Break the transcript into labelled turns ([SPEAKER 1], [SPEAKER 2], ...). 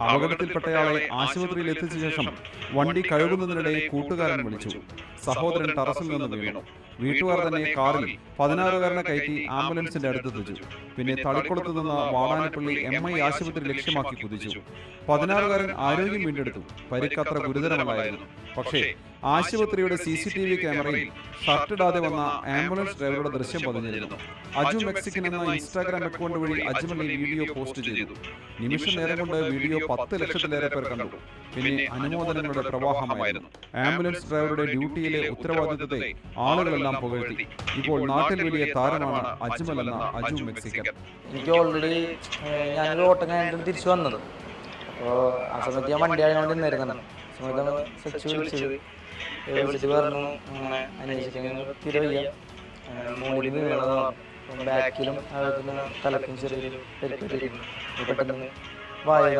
[SPEAKER 1] അപകടത്തിൽപ്പെട്ടയാളെ ആശുപത്രിയിൽ എത്തിച്ച ശേഷം വണ്ടി കഴുകുന്നതിനിടെ കൂട്ടുകാരൻ വിളിച്ചു. സഹോദരൻ ടറസിൽ നിന്ന് വീണു. വീട്ടുകാർ തന്നെ കാറിൽ പതിനാറുകാരനെ കയറ്റി ആംബുലൻസിന്റെ അടുത്തെത്തിച്ചു പിന്നെ തളിക്കുളത്ത് നിന്ന് വാടാനപ്പള്ളി എം ഐ ആശുപത്രി ലക്ഷ്യമാക്കി കുതിച്ചു. പതിനാറുകാരൻ ആരോഗ്യം വീണ്ടെടുത്തു. പരിക്കത്ര ഗുരുതരമല്ലായിരുന്നു. പക്ഷേ ആശുപത്രിയുടെ സി സി ടി വി ക്യാമറയിൽ ഷർട്ടിടാതെ വന്ന ആംബുലൻസ് ഡ്രൈവറുടെ ദൃശ്യം പതിഞ്ഞിരുന്നു. അജു മെക്സിക്കൻ എന്ന ഇൻസ്റ്റാഗ്രാം അക്കൗണ്ട് വഴി അജ്മൽ ഈ വീഡിയോ പോസ്റ്റ് ചെയ്തു. നിമിഷ നേരം കൊണ്ട് വീഡിയോ പത്ത് ലക്ഷത്തിലേറെ പേർ കണ്ടു. പിന്നെ അനുമോദനങ്ങളുടെ പ്രവാഹമായിരുന്നു. ആംബുലൻസ് ഡ്രൈവറുടെ ഡ്യൂട്ടിയിലെ ഉത്തരവാദിത്തത്തെ ആളുകളെല്ലാം പുകഴ്ത്തി. ഇപ്പോൾ നാട്ടിൽ വലിയ താരമാണ് അജ്മൽ എന്ന അജു മെക്സിക്കൻ.
[SPEAKER 2] എനിക്ക് ഓൾറെഡി ഞാനൊരു ഓട്ടം കഴിഞ്ഞിട്ട് തിരിച്ചു വന്നത്. അപ്പോൾ ആ സമയത്ത് ഞാൻ വണ്ടി ആയതുകൊണ്ട് നിന്നിരുന്നത് സമയത്താണ് സച്ചു വിളിച്ചത്. വിളിച്ചിട്ട് പറഞ്ഞു അങ്ങനെ അന്വേഷിക്കാൻ തിരവില്ല മോളിൽ വീണതാണ് ബാക്കിലും അതുപോലെ തലക്കും ചെറിയ പരിക്കേറ്റിരുന്നു പെട്ടെന്ന് വായ